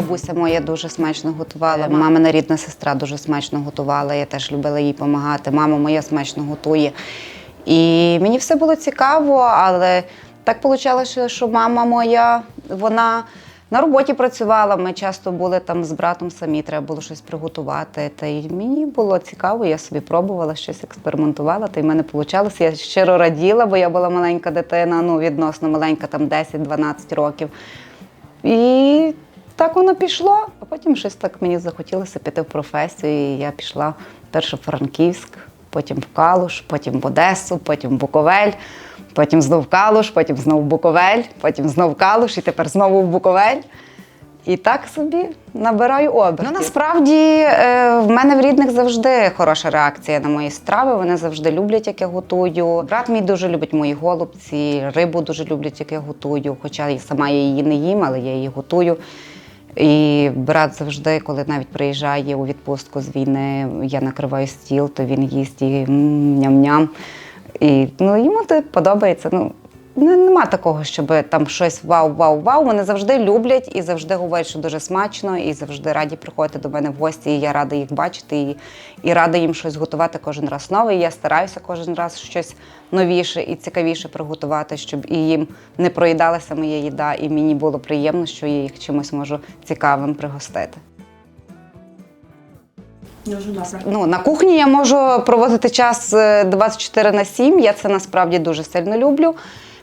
бабуся моя дуже смачно готувала. Мамина рідна сестра дуже смачно готувала. Я теж любила їй допомагати. Мама моя смачно готує. І мені все було цікаво, але так вийшло, що мама моя, вона на роботі працювала. Ми часто були там з братом самі, треба було щось приготувати. Та й мені було цікаво, я собі пробувала щось експериментувала, та й в мене вийшло. Я щиро раділа, бо я була маленька дитина, ну відносно маленька, там 10-12 років. І так воно пішло. А потім щось так мені захотілося піти в професію. І я пішла перше в Франківськ, потім в Калуш, потім в Одесу, потім в Буковель, потім знову в Калуш, потім знову в Буковель, потім знову в Калуш і тепер знову в Буковель. І так собі набираю обертів. Ну, насправді е, в мене в рідних завжди хороша реакція на мої страви. Вони завжди люблять, як я готую. Брат мій дуже любить мої голубці, рибу дуже люблять, як я готую. Хоча і сама її не їм, але я її готую. І брат завжди, коли навіть приїжджає у відпустку з війни, я накриваю стіл, то він їсть і ням-ням. І ну, йому це подобається. Ну, нема такого, щоб там щось вау-вау-вау. Вони завжди люблять і завжди говорять, що дуже смачно, і завжди раді приходити до мене в гості. І я рада їх бачити, і, і рада їм щось готувати кожен раз нове. І я стараюся кожен раз щось новіше і цікавіше приготувати, щоб і їм не проїдалася моя їда, і мені було приємно, що я їх чимось можу цікавим пригостити. Дуже. Ну, на кухні я можу проводити час е, 24 на 7. Я це насправді дуже сильно люблю.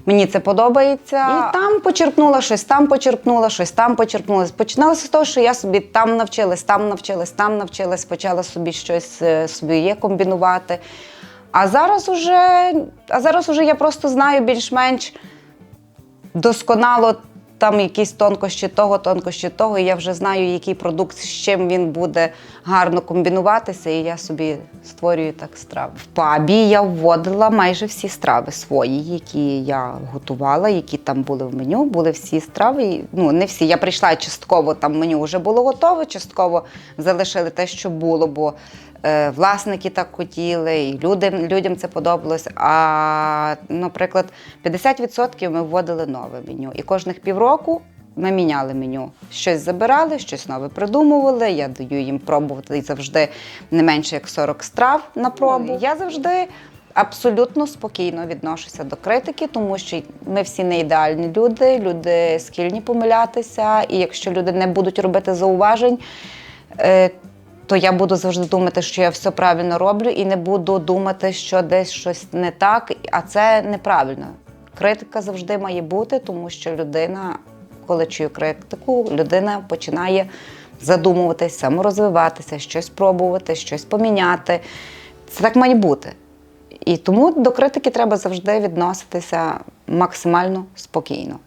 Мені це подобається. І там почерпнула щось, там почерпнула, щось там почерпнула. Починалося з того, що я собі там навчилась, там навчилась, там навчилась, почала собі щось собі є комбінувати. А зараз уже, а зараз уже я просто знаю більш-менш досконало там якісь тонкощі того, тонкощі того. І я вже знаю, який продукт з чим він буде гарно комбінуватися, і я собі створюю так страви. В пабі я вводила майже всі страви свої, які я готувала, які там були в меню. Були всі страви. Ну, не всі. Я прийшла частково, там меню вже було готове, частково залишили те, що було, бо власники так хотіли, і людям, людям це подобалось. А, наприклад, 50% ми вводили нове меню. І кожних півроку ми міняли меню. Щось забирали, щось нове придумували. Я даю їм пробувати і завжди не менше як 40 страв на пробу. Я завжди. Абсолютно спокійно відношуся до критики, тому що ми всі не ідеальні люди, люди схильні помилятися, і якщо люди не будуть робити зауважень, е, то я буду завжди думати, що я все правильно роблю, і не буду думати, що десь щось не так, а це неправильно. Критика завжди має бути, тому що людина, коли чує критику, людина починає задумуватись, саморозвиватися, щось пробувати, щось поміняти. Це так має бути. І тому до критики треба завжди відноситися максимально спокійно.